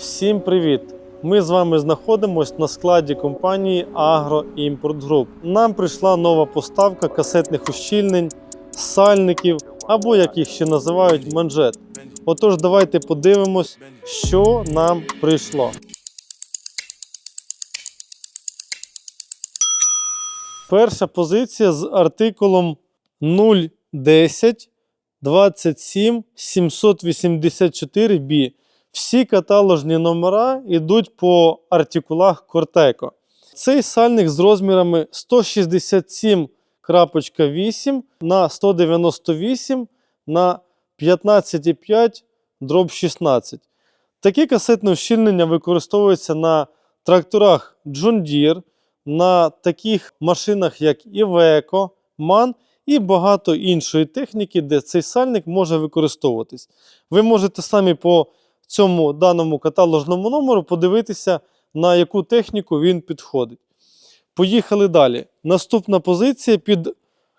Всім привіт! Ми з вами знаходимося на складі компанії Agro Import Group. Нам прийшла нова поставка касетних ущільнень, сальників або як їх ще називають манжет. Отож, давайте подивимось, що нам прийшло. Перша позиція з артикулом 010 27 784 b всі каталожні номера йдуть по артикулах Corteco. Цей сальник з розмірами 167.8 на 198 на 15,5 дроб 16. Такі касетне ущільнення використовуються на тракторах John Deere, на таких машинах, як Iveco, MAN і багато іншої техніки, де цей сальник може використовуватись. Ви можете самі по цьому даному каталожному номеру подивитися, на яку техніку він підходить. Поїхали далі. Наступна позиція під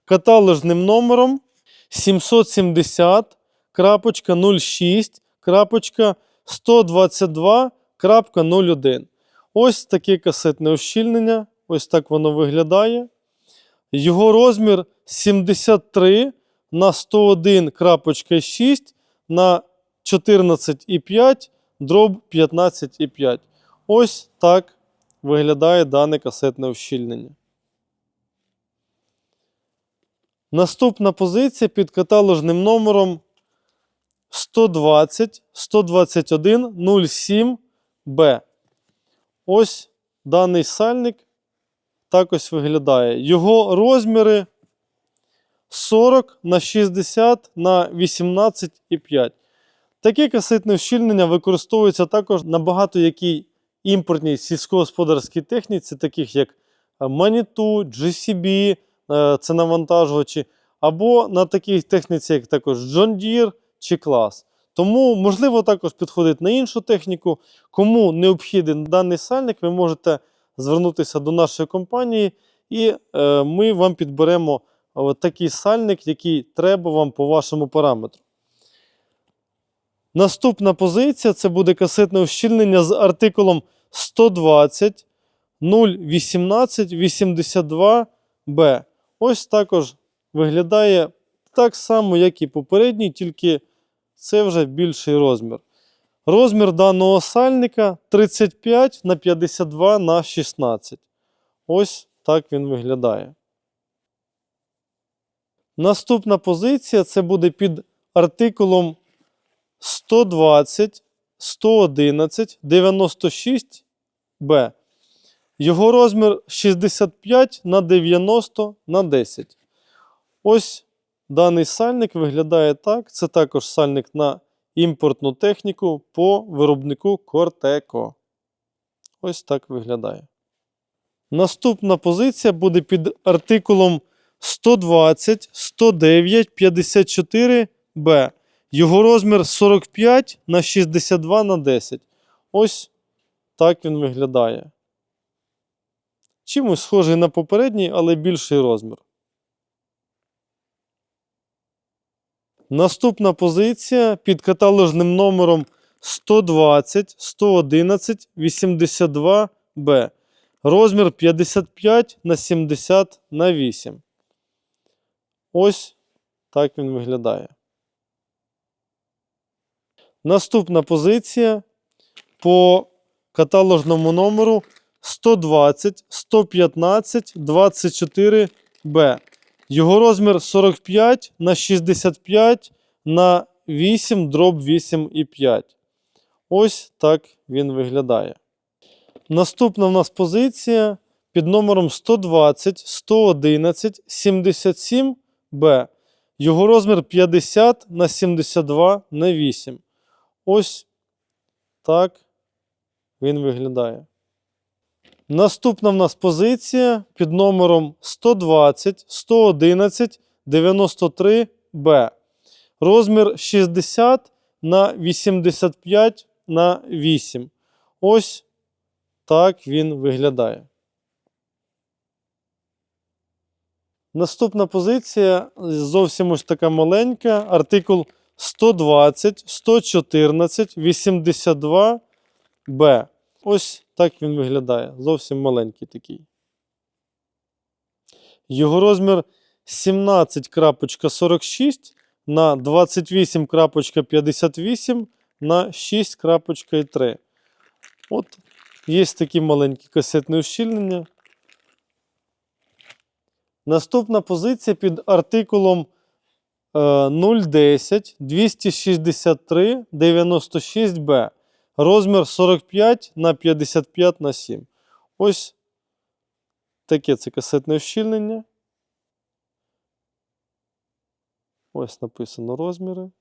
каталожним номером 770.06.122.01. Ось таке касетне ущільнення. Ось так воно виглядає. Його розмір 73 на 101.6 на 14,5 дроб 15,5. Ось так виглядає дане касетне ущільнення. Наступна позиція під каталожним номером 120 121 07 b Ось даний сальник так ось виглядає. Його розміри 40 на 60 на 18,5. Таке касетне вщільнення використовується також на багато якій імпортній сільськогосподарській техніці, таких як Manitou, GCB, е, це навантажувачі, або на такій техніці, як також John Deere чи Class. Тому, можливо, також підходить на іншу техніку. Кому необхідний даний сальник, ви можете звернутися до нашої компанії, і е, ми вам підберемо е, такий сальник, який треба вам по вашому параметру. Наступна позиція це буде касетне ущільнення з артикулом 120 018 82 b Ось також виглядає так само, як і попередній, тільки це вже більший розмір. Розмір даного сальника 35 на 52 на 16. Ось так він виглядає. Наступна позиція це буде під артикулом 120, 111, 96 Б. Його розмір 65 на 90 на 10. Ось даний сальник виглядає так. Це також сальник на імпортну техніку по виробнику Corteco. Ось так виглядає. Наступна позиція буде під артикулом 120, 109, 54 Б. Його розмір 45 на 62 на 10. Ось так він виглядає. Чимось схожий на попередній, але більший розмір. Наступна позиція під каталожним номером 120 111 82 Б. Розмір 55 на 70 на 8. Ось так він виглядає. Наступна позиція по каталожному номеру 120 115 24 Б. Його розмір 45 на 65 на 8 дроб 8,5. Ось так він виглядає. Наступна в нас позиція під номером 120 111 77 Б. Його розмір 50 на 72 на 8. Ось так він виглядає. Наступна в нас позиція під номером 120 111 93 Б. Розмір 60 на 85 на 8. Ось так він виглядає. Наступна позиція зовсім ось така маленька. Артикул 120, 114, 82 Б. Ось так він виглядає. Зовсім маленький такий. Його розмір 17.46 на 28.58 на 6.3. От є такі маленькі касетні ущільнення. Наступна позиція під артикулом 010 263 96Б. Розмір 45 на 55 на 7. Ось таке це касетне ущільнення. Ось написано розміри.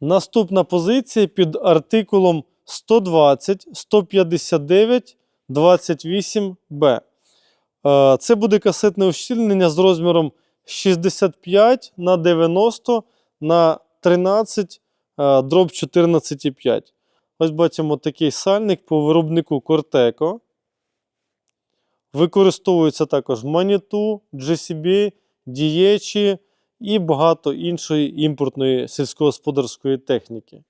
Наступна позиція під артикулом 120 159 28Б. Е, Це буде касетне ущільнення з розміром 65 на 90 на 13 е, дроб 14,5. Ось бачимо такий сальник по виробнику Corteco. Використовується також Manitou, GCB, Дієчі і багато іншої імпортної сільськогосподарської техніки.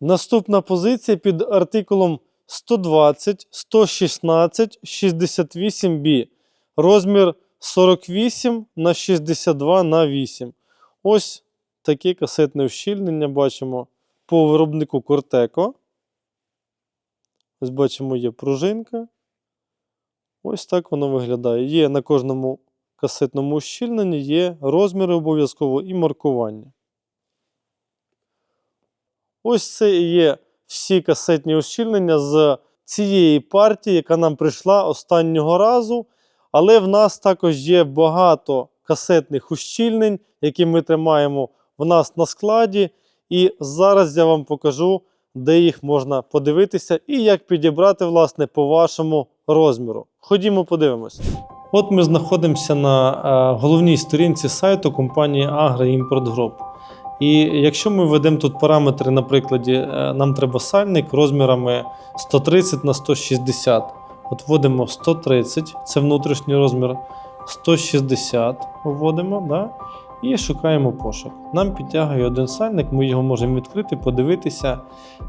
Наступна позиція під артикулом 120 116 68B. Розмір 48 на 62 на 8. Ось таке касетне ущільнення бачимо по виробнику Corteco. Ось бачимо, є пружинка. Ось так воно виглядає. Є на кожному касетному ущільненні, є розміри обов'язково і маркування. Ось це і є всі касетні ущільнення з цієї партії, яка нам прийшла останнього разу. Але в нас також є багато касетних ущільнень, які ми тримаємо в нас на складі. І зараз я вам покажу, де їх можна подивитися і як підібрати, власне, по вашому розміру. Ходімо, подивимось. От ми знаходимося на е, головній сторінці сайту компанії Agro Import Group. І якщо ми введемо тут параметри, на прикладі, е, нам треба сальник розмірами 130 на 160. От вводимо 130, це внутрішній розмір, 160 вводимо, да? і шукаємо пошук. Нам підтягує один сальник, ми його можемо відкрити, подивитися.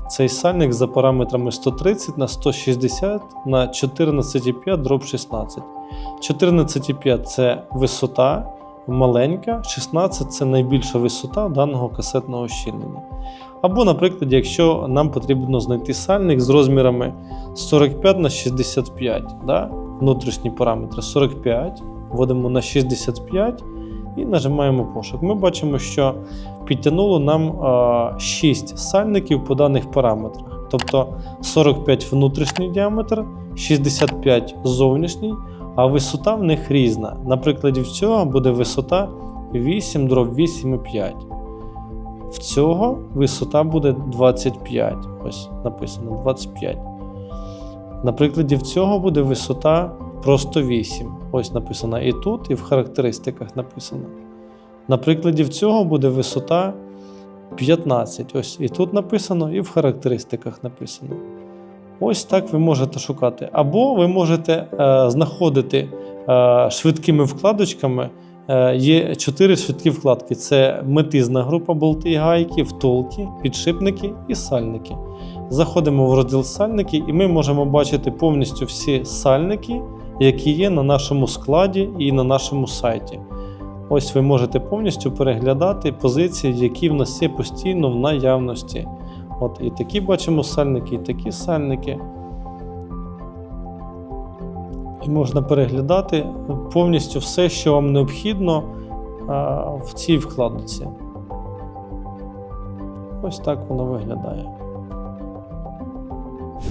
Цей сальник за параметрами 130 на 160 на 14,5 дроб 16. 14,5 це висота маленька, 16 це найбільша висота даного касетного щільнення. Або, наприклад, якщо нам потрібно знайти сальник з розмірами 45 на 65, да? внутрішні параметри 45, вводимо на 65 і нажимаємо пошук. Ми бачимо, що підтягнуло нам а, 6 сальників по даних параметрах. Тобто 45 внутрішній діаметр, 65 зовнішній, а висота в них різна. На прикладі в цього буде висота 8 дроб 8,5. В цього висота буде 25. Ось написано 25. На прикладі в цього буде висота просто 8. Ось написано і тут, і в характеристиках написано. На прикладі в цього буде висота 15. Ось і тут написано, і в характеристиках написано. Ось так ви можете шукати. Або ви можете е, знаходити е, швидкими вкладочками. Е, є чотири швидкі вкладки: це метизна група, болти і гайки, втулки, підшипники і сальники. Заходимо в розділ сальники, і ми можемо бачити повністю всі сальники, які є на нашому складі і на нашому сайті. Ось ви можете повністю переглядати позиції, які в нас є постійно в наявності. От і такі бачимо сальники, і такі сальники. І можна переглядати повністю все, що вам необхідно в цій вкладці. Ось так воно виглядає.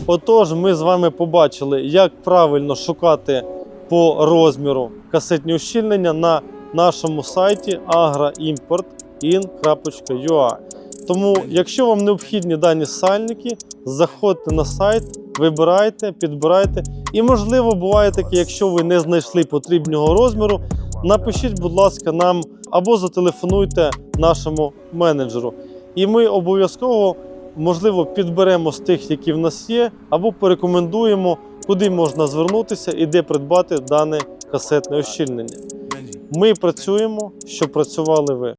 Отож, ми з вами побачили, як правильно шукати по розміру касетні ущільнення на нашому сайті agroimport.in.ua. Тому, якщо вам необхідні дані сальники, заходьте на сайт, вибирайте, підбирайте. І, можливо, буває таке, якщо ви не знайшли потрібного розміру, напишіть, будь ласка, нам або зателефонуйте нашому менеджеру. І ми обов'язково, можливо, підберемо з тих, які в нас є, або порекомендуємо, куди можна звернутися і де придбати дане касетне ущільнення. Ми працюємо, щоб працювали ви.